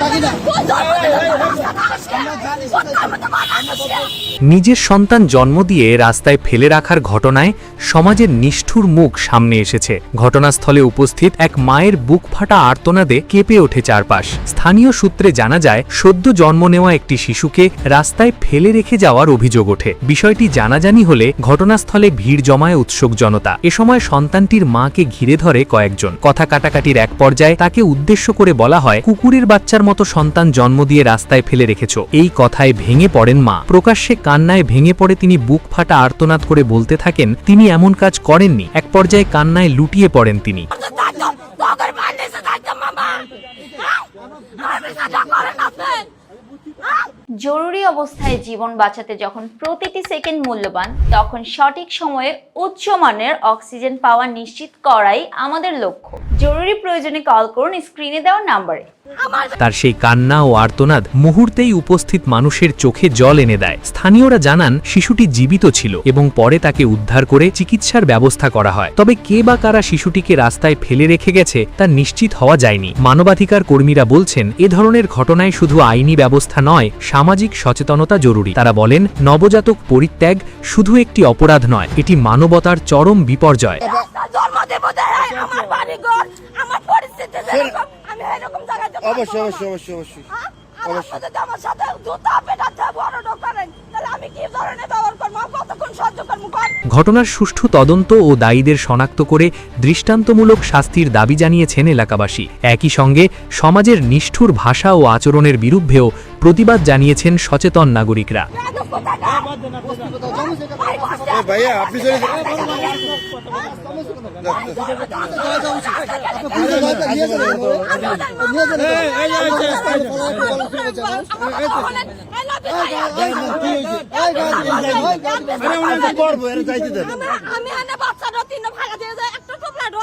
我就是这 নিজের সন্তান জন্ম দিয়ে রাস্তায় ফেলে রাখার ঘটনায় সমাজের নিষ্ঠুর মুখ সামনে এসেছে। ঘটনাস্থলে উপস্থিত এক মায়ের বুক ফাটা আর্তনাদে কেঁপে ওঠে চারপাশ। স্থানীয় সূত্রে জানা যায়, সদ্য জন্ম নেওয়া একটি শিশুকে রাস্তায় ফেলে রেখে যাওয়ার অভিযোগ ওঠে। বিষয়টি জানাজানি হলে ঘটনাস্থলে ভিড় জমায় উৎসুক জনতা। এ সময় সন্তানটির মাকে ঘিরে ধরে কয়েকজন। কথা কাটাকাটির এক পর্যায়ে তাকে উদ্দেশ্য করে বলা হয়, কুকুরের বাচ্চার মতো সন্তান জন্ম দিয়ে রাস্তায় ফেলে রেখেছ। এই কথায় ভেঙে পড়েন মা। প্রকাশ্যে কান্নায় ভেঙে পড়ে তিনি বুক ফাটা আর্তনাদ করে বলতে থাকেন, তিনি এমন কাজ করেননি। এক পর্যায়ে কান্নায় লুটিয়ে পড়েন তিনি। জরুরি অবস্থায় জীবন বাঁচাতে যখন প্রতিটি সেকেন্ড মূল্যবান, তখন সঠিক সময়ে উচ্চমানের অক্সিজেন পাওয়া নিশ্চিত করাই আমাদের লক্ষ্য। জরুরি প্রয়োজনে কল করুন স্ক্রিনে দেওয়া নাম্বারে তার সেই কান্না ও আর্তনাদ মুহূর্তেই উপস্থিত মানুষের চোখে জল এনে দেয়। স্থানীয়রা জানান শিশুটি জীবিত ছিল এবং পরে তাকে উদ্ধার করে চিকিৎসার ব্যবস্থা করা হয়। তবে কে বা কারা শিশুটিকে রাস্তায় ফেলে রেখে গেছে তা নিশ্চিত হওয়া যায়নি। মানবাধিকার কর্মীরা বলছেন এ ধরনের ঘটনায় শুধু আইনি ব্যবস্থা নয় সামাজিক সচেতনতা জরুরি। তারা বলেন নবজাতক পরিত্যাগ শুধু একটি অপরাধ নয় এটি মানবতার চরম বিপর্যয়। জন্ম আমার বাড়ি ঘর আমার পরিস্থিতি আমি এরকম জায়গায় অবশ্যই অবশ্যই অবশ্যই অবশ্যই। হ্যাঁ? আর আপনারা যদি আমার সাথে জুতা পেটাতে বড় করেন তাহলে আমি কি ধরনের ব্যবহার করব? কতক্ষণ সহ্য করব? ঘটনার সুষ্ঠু তদন্ত ও দায়ীদের শনাক্ত করে দৃষ্টান্তমূলক শাস্তির দাবি জানিয়েছেন এলাকাবাসী। একই সঙ্গে সমাজের নিষ্ঠুর ভাষা ও আচরণের বিরুদ্ধেও প্রতিবাদ জানিয়েছেন সচেতন নাগরিকরা। ভাইয়া আপনি আমি এনে বাচ্চাটা তিন ভাগা দিয়ে যায় একটা টুকরা ঢো